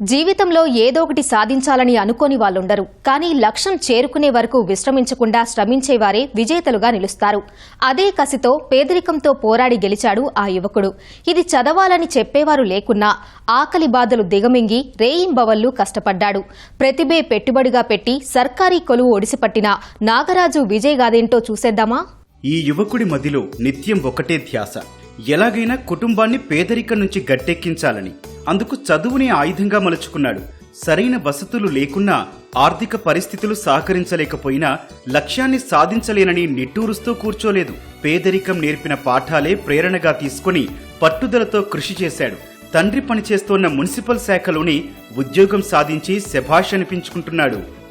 జీవితంలో ఏదో ఒకటి సాధించాలని అనుకోని వాళ్ళుండరు. కానీ లక్ష్యం చేరుకునే వరకు విశ్రమించకుండా శ్రమించేవారే విజేతలుగా నిలుస్తారు. అదే కసితో పేదరికంతో పోరాడి గెలిచాడు ఆ యువకుడు. ఇది చదవాలని చెప్పేవారు లేకున్నా ఆకలి బాధలు దిగమింగి రేయింబవళ్ళు కష్టపడ్డాడు. ప్రతిభే పెట్టుబడిగా పెట్టి సర్కారీ కొలువు ఒడిసిపట్టిన నాగరాజు విజయ్ గాదేంటో చూసేద్దామా? ఈ యువకుడి మదిలో నిత్యం ఒకటే ధ్యాస. ఎలాగైనా కుటుంబాన్ని పేదరికం నుంచి గట్టెక్కించాలని అందుకు చదువుని ఆయుధంగా మలుచుకున్నాడు. సరైన వసతులు లేకున్నా ఆర్థిక పరిస్థితులు సహకరించలేకపోయినా లక్ష్యాన్ని సాధించలేనని నిట్టూరుస్తూ కూర్చోలేదు. పేదరికం నేర్పిన పాఠాలే ప్రేరణగా తీసుకుని పట్టుదలతో కృషి చేశాడు. తండ్రి పనిచేస్తోన్న మున్సిపల్ శాఖలోని ఉద్యోగం సాధించి శభాష్ అనిపించుకుంటున్నాడు.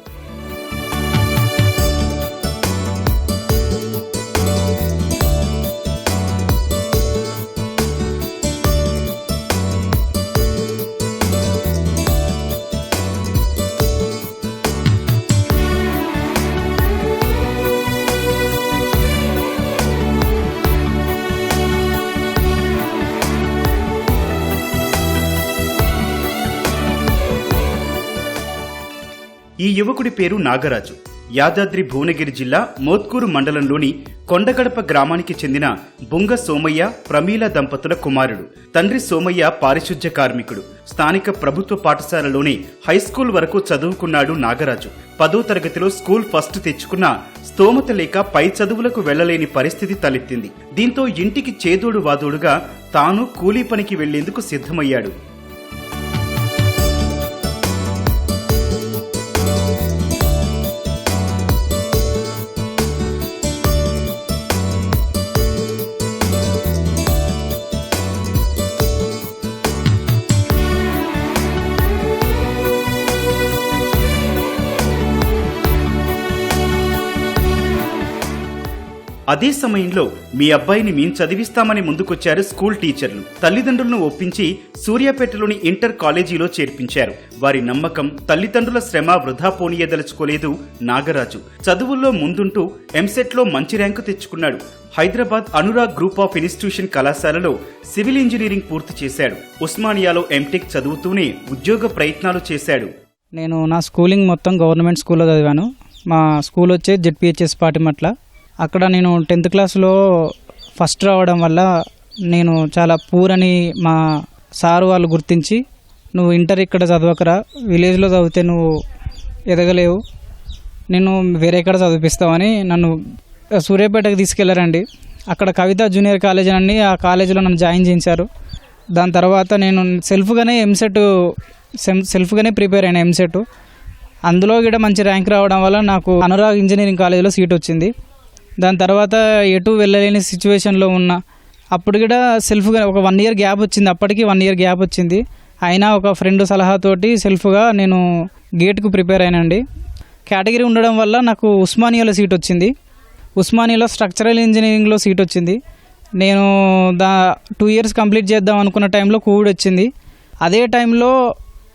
యువకుడి పేరు నాగరాజు. యాదాద్రి భువనగిరి జిల్లా మోత్కూరు మండలంలోని కొండగడప గ్రామానికి చెందిన బుంగ సోమయ్య ప్రమీల దంపతుల కుమారుడు. తండ్రి సోమయ్య పారిశుధ్య కార్మికుడు. స్థానిక ప్రభుత్వ పాఠశాలలోని హైస్కూల్ వరకు చదువుకున్నాడు నాగరాజు. పదో తరగతిలో స్కూల్ ఫస్ట్ తెచ్చుకున్న స్తోమత లేక పై చదువులకు వెళ్ళలేని పరిస్థితి తలెత్తింది. దీంతో ఇంటికి చేదోడు వాదోడుగా తాను కూలీ పనికి వెళ్ళేందుకు సిద్ధమయ్యాడు. అదే సమయంలో మీ అబ్బాయిని మేం చదివిస్తామని ముందుకొచ్చారు స్కూల్ టీచర్లు. తల్లిదండ్రులను ఒప్పించి సూర్యాపేటలోని ఇంటర్ కాలేజీలో చేర్పించారు. వారి నమ్మకం తల్లిదండ్రుల శ్రమ వృధా పోనీయదలుచుకోలేదు నాగరాజు. చదువుల్లో ముందుంటూ ఎంసెట్లో మంచి ర్యాంకు తెచ్చుకున్నాడు. Hyderabad Anurag group of institution కళాశాలలో సివిల్ ఇంజనీరింగ్ పూర్తి చేశాడు. ఉస్మానియాలో ఎంటెక్ చదువుతూనే ఉద్యోగ ప్రయత్నాలు చేశాడు. నేను నా స్కూలింగ్ మొత్తం గవర్నమెంట్ స్కూల్లో చదివాను. మా స్కూల్ వచ్చే జెడ్పిహెచ్ఎస్ పాటిమట్ల. అక్కడ నేను టెన్త్ క్లాస్లో ఫస్ట్ రావడం వల్ల నేను చాలా పూర్ అని మా సారు వాళ్ళు గుర్తించి నువ్వు ఇంటర్ ఇక్కడ చదవకరా విలేజ్లో చదివితే నువ్వు ఎదగలేవు. నేను వేరే ఎక్కడ చదివిస్తామని నన్ను సూర్యాపేటకు తీసుకెళ్ళారండి. అక్కడ కవిత జూనియర్ కాలేజ్ అని ఆ కాలేజీలో నన్ను జాయిన్ చేయించారు. దాని తర్వాత నేను సెల్ఫ్గానే ఎంసెట్ సెమ్ సెల్ఫ్గానే ప్రిపేర్ అయిన ఎంసెట్. అందులో కూడా మంచి ర్యాంక్ రావడం వల్ల నాకు అనురాగ్ ఇంజనీరింగ్ కాలేజీలో సీట్ వచ్చింది. దాని తర్వాత ఎటు వెళ్ళలేని సిచ్యువేషన్లో ఉన్నా అప్పుడు కూడా సెల్ఫ్గా ఒక వన్ ఇయర్ గ్యాప్ వచ్చింది. అప్పటికి వన్ ఇయర్ గ్యాప్ వచ్చింది. అయినా ఒక ఫ్రెండ్ సలహాతోటి సెల్ఫ్గా నేను గేట్కు ప్రిపేర్ అయినండి కేటగిరీ ఉండడం వల్ల నాకు ఉస్మానియాలో సీట్ వచ్చింది. ఉస్మానియాలో స్ట్రక్చరల్ ఇంజనీరింగ్లో సీట్ వచ్చింది. నేను దా టూ ఇయర్స్ కంప్లీట్ చేద్దాం అనుకున్న టైంలో కోవిడ్ వచ్చింది. అదే టైంలో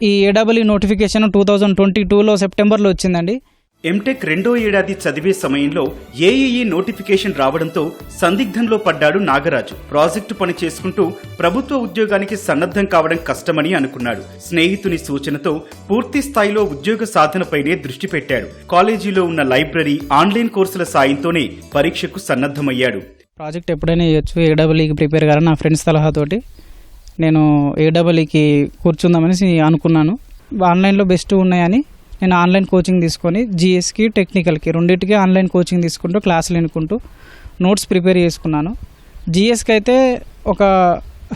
ఈ AW notification two thousand twenty టూలో సెప్టెంబర్లో వచ్చిందండి. ఎంటెక్ రెండో ఏడాది చదివే సమయంలో ఏఈఈ నోటిఫికేషన్ రావడంతో సందిగ్ధంలో పడ్డాడు నాగరాజు. ప్రాజెక్టు పని చేసుకుంటూ ప్రభుత్వ ఉద్యోగానికి సన్నద్ధం కావడం కష్టమని అనుకున్నాడు. స్నేహితుని సూచనతో పూర్తి స్థాయిలో ఉద్యోగ సాధనపైనే దృష్టి పెట్టాడు. కాలేజీలో ఉన్న లైబ్రరీ ఆన్లైన్ కోర్సుల సాయంతోనే పరీక్షకు సన్నద్ధమయ్యాడు. ప్రాజెక్ట్ ఎప్పుడైనా చేయొచ్చు. ఏడబ్ల్యూకి ప్రిపేర్ కారా? నా ఫ్రెండ్స్ సలహాతోటి. నేను ఏడబ్ల్యూకి కూర్చుందామని అనుకున్నాను. ఆన్లైన్లో బెస్ట్ ఉన్నాయని నేను ఆన్లైన్ కోచింగ్ తీసుకొని జిఎస్కి టెక్నికల్కి రెండింటికి ఆన్లైన్ కోచింగ్ తీసుకుంటూ క్లాసులు ఎన్నుకుంటూ నోట్స్ ప్రిపేర్ చేసుకున్నాను. జిఎస్కి అయితే ఒక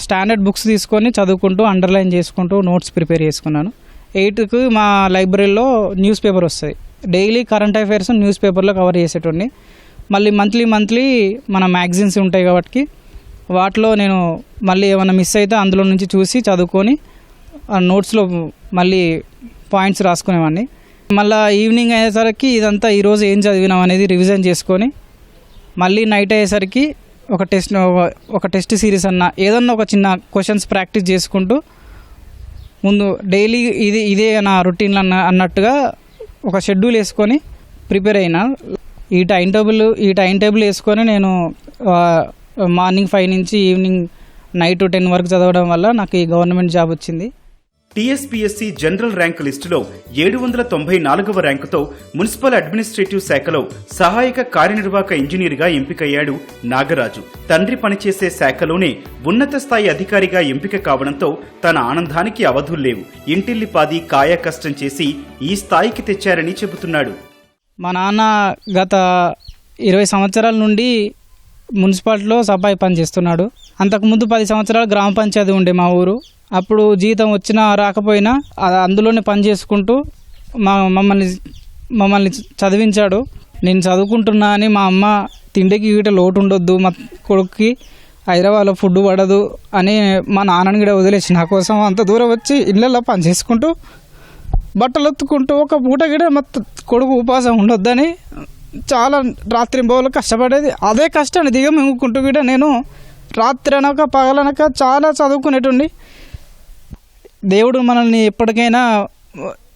స్టాండర్డ్ బుక్స్ తీసుకొని చదువుకుంటూ అండర్లైన్ చేసుకుంటూ నోట్స్ ప్రిపేర్ చేసుకున్నాను. ఎయిట్కి మా లైబ్రరీలో న్యూస్ పేపర్ వస్తుంది. డైలీ కరెంట్ అఫైర్స్ న్యూస్ పేపర్లో కవర్ చేసేటోడిని. మళ్ళీ మంత్లీ మంత్లీ మన మ్యాగజైన్స్ ఉంటాయి కాబట్టి వాటిలో నేను మళ్ళీ ఏమైనా మిస్ అయితే అందులో నుంచి చూసి చదువుకొని నోట్స్లో మళ్ళీ పాయింట్స్ రాసుకునేవాడిని. మళ్ళీ ఈవినింగ్ అయ్యేసరికి ఇదంతా ఈరోజు ఏం చదివినాం అనేది రివిజన్ చేసుకొని మళ్ళీ నైట్ అయ్యేసరికి ఒక టెస్ట్ ఒక టెస్ట్ సిరీస్ అన్న ఏదన్నా ఒక చిన్న క్వశ్చన్స్ ప్రాక్టీస్ చేసుకుంటూ ముందు డైలీ ఇది ఇదే నా రొటీన్ అన్న అన్నట్టుగా ఒక షెడ్యూల్ వేసుకొని ప్రిపేర్ అయినా. ఈ టైం టేబుల్ ఈ టైం టేబుల్ వేసుకొని నేను మార్నింగ్ ఫైవ్ నుంచి ఈవినింగ్ నైట్ టెన్ వరకు చదవడం వల్ల నాకు ఈ గవర్నమెంట్ జాబ్ వచ్చింది. టీఎస్పీఎస్సీ జనరల్ ర్యాంకు లిస్టులో ఏడు వందల తొంభై నాలుగవ ర్యాంకుతో మున్సిపల్ అడ్మినిస్ట్రేటివ్ శాఖలో సహాయక కార్యనిర్వాహక ఇంజనీర్గా ఎంపికయ్యాడు నాగరాజు. తండ్రి పనిచేసే శాఖలోనే ఉన్నత స్థాయి అధికారిగా ఎంపిక కావడంతో తన ఆనందానికి అవధుల్లేవు. ఇంటిల్లిపాది కాయ కష్టం చేసి ఈ స్థాయికి తెచ్చారని చెబుతున్నాడు. మా నాన్న గత ఇరవై సంవత్సరాల నుండి మున్సిపాలిటీలో సఫాయి పని చేస్తున్నాడు. అంతకుముందు పది సంవత్సరాలు గ్రామ పంచాయతీ ఉండే మా ఊరు. అప్పుడు జీతం వచ్చినా రాకపోయినా అందులోనే పని చేసుకుంటూ మా మమ్మల్ని మమ్మల్ని చదివించాడు. నేను చదువుకుంటున్నా అని మా అమ్మ తిండికి గీట లోటు ఉండొద్దు మా కొడుక్కి హైదరాబాద్లో ఫుడ్ పడదు అని మా నాన్నని కూడా వదిలేసి నా కోసం అంత దూరం వచ్చి ఇళ్ళల్లో పని చేసుకుంటూ బట్టలు ఎత్తుకుంటూ ఒక పూట కూడా మొత్తం కొడుకు ఉపాసం ఉండొద్దని చాలా రాత్రి బోలు కష్టపడేది. అదే కష్టాన్ని దిగమింగుకుంటూ కూడా నేను రాత్రి అనక పగలనక చాలా చదువుకునేటుండి దేవుడు మనల్ని ఎప్పటికైనా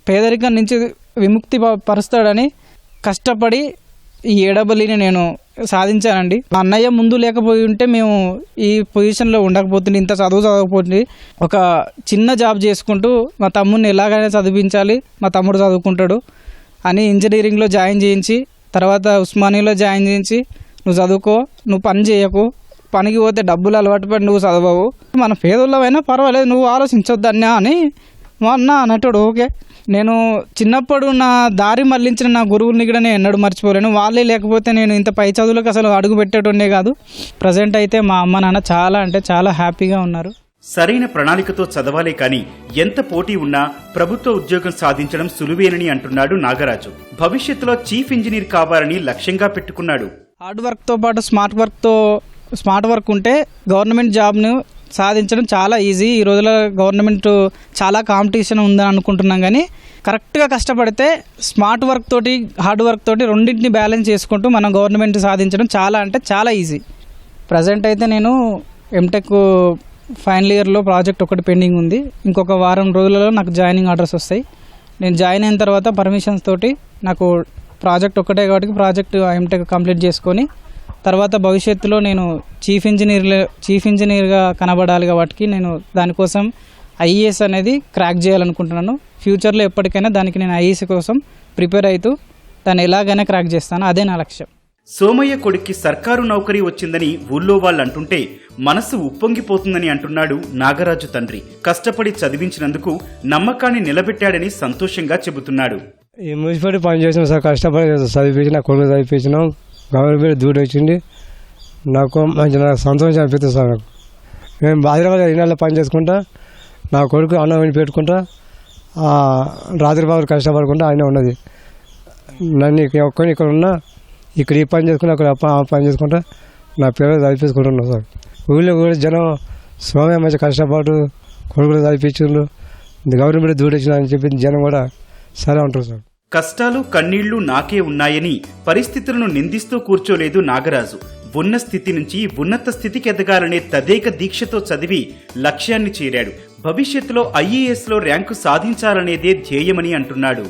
పేదరికం నుంచి విముక్తి పరుస్తాడని కష్టపడి ఈ ఏడబలిని నేను సాధించానండి. మా అన్నయ్య ముందు లేకపోయి ఉంటే మేము ఈ పొజిషన్లో ఉండకపోతుంది ఇంత చదువు చదవకపోతుంది ఒక చిన్న జాబ్ చేసుకుంటూ మా తమ్ముడిని ఎలాగైనా చదివించాలి మా తమ్ముడు చదువుకుంటాడు అని ఇంజనీరింగ్లో జాయిన్ చేయించి తర్వాత ఉస్మానియాలో జాయిన్ చేయించి నువ్వు చదువుకో నువ్వు పని చేయకు పనికి పోతే డబ్బులు అలవాటు పడి నువ్వు చదవవు. మన పేదోళ్ళమైనా పర్వాలేదు నువ్వు ఆలోచించొద్దన్నా అని మా అన్న అన్నట్టు ఓకే. నేను చిన్నప్పుడు నా దారి మళ్ళించిన నా గురువుల్ని కూడా నేను ఎన్నడూ మర్చిపోలేను. వాళ్ళే లేకపోతే నేను ఇంత పై చదువులకు అసలు అడుగు పెట్టేటోనే కాదు. ప్రజెంట్ అయితే మా అమ్మ నాన్న చాలా అంటే చాలా హ్యాపీగా ఉన్నారు. సరైన ప్రణాళికతో చదవాలే కాని ఎంత పోటీ ఉన్నా ప్రభుత్వ ఉద్యోగం సాధించడం సులువేనని అంటున్నాడు నాగరాజు. భవిష్యత్తులో చీఫ్ ఇంజనీర్ కావాలని లక్ష్యంగా పెట్టుకున్నాడు. హార్డ్ వర్క్తో పాటు స్మార్ట్ వర్క్తో స్మార్ట్ వర్క్ ఉంటే గవర్నమెంట్ జాబ్ను సాధించడం చాలా ఈజీ. ఈ రోజుల్లో గవర్నమెంట్ చాలా కాంపిటీషన్ ఉందని అనుకుంటున్నాం కానీ కరెక్ట్గా కష్టపడితే స్మార్ట్ వర్క్ తోటి హార్డ్ వర్క్ తోటి రెండింటిని బ్యాలెన్స్ చేసుకుంటూ మనం గవర్నమెంట్ సాధించడం చాలా అంటే చాలా ఈజీ. ప్రజెంట్ అయితే నేను ఎంటెక్ ఫైనల్ ఇయర్లో ప్రాజెక్ట్ ఒకటి పెండింగ్ ఉంది. ఇంకొక వారం రోజులలో నాకు జాయినింగ్ ఆర్డర్స్ వస్తాయి. నేను జాయిన్ అయిన తర్వాత పర్మిషన్స్ తోటి నాకు ప్రాజెక్ట్ ఒకటే కాబట్టి ప్రాజెక్ట్ ఎంటెక్ కంప్లీట్ చేసుకొని తర్వాత భవిష్యత్తులో నేను చీఫ్ ఇంజనీర్ చీఫ్ ఇంజనీర్గా కనబడాలి కాబట్టి నేను దానికోసం ఐఏఎస్ అనేది క్రాక్ చేయాలనుకుంటున్నాను. ఫ్యూచర్లో ఎప్పటికైనా దానికి నేను ఐఏఎస్ కోసం ప్రిపేర్ అవుతూ దాన్ని ఎలాగైనా క్రాక్ చేస్తాను. అదే నా లక్ష్యం. సోమయ్య కొడుక్కి సర్కారు నౌకరీ వచ్చిందని ఊళ్ళో వాళ్ళు అంటుంటే మనసు ఉప్పొంగిపోతుందని అంటున్నాడు నాగరాజు తండ్రి. కష్టపడి చదివించినందుకు నమ్మకాన్ని నిలబెట్టాడని సంతోషంగా చెబుతున్నాడు. ఈ మున్సిపాలిటీ పని చేసినాం సార్ కష్టపడి చదివించిన కొడుకు చదివించినాం గవర్నమెంట్ దూడ వచ్చింది. నాకు మంచి నాకు సంతోషం అనిపిస్తుంది సార్ నాకు. మేము హైదరాబాద్ ఇళ్ళల్లో పని చేసుకుంటా నా కొడుకు అన్నం పెట్టుకుంటా రాత్రి బాబు కష్టపడకుండా ఆయన ఉన్నది. నన్ను ఒక్కని ఇక్కడ ఉన్నా ఇక్కడ ఈ పని చేసుకుని అక్కడ ఆ పని చేసుకుంటా నా పిల్లలు చదివించుకుంటున్నాం సార్. ఊళ్ళో కూడా జనం స్వామి మంచి కష్టపడు కొడుకులు చదివించిండ్రు గవర్నమెంట్ దూడొచ్చిన అని చెప్పి జనం కూడా సరే ఉంటారు సార్. కష్టాలు కన్నీళ్ళు నాకే ఉన్నాయని పరిస్థితులను నిందిస్తూ కూర్చోలేదు నాగరాజు. ఉన్న స్థితి నుంచి ఉన్నత స్థితికి ఎదగాలనే తదేక దీక్షతో చదివి లక్ష్యాన్ని చేరాడు. భవిష్యత్తులో ఐఏఎస్లో ర్యాంకు సాధించాలనేదే ధ్యేయమని అంటున్నాడు.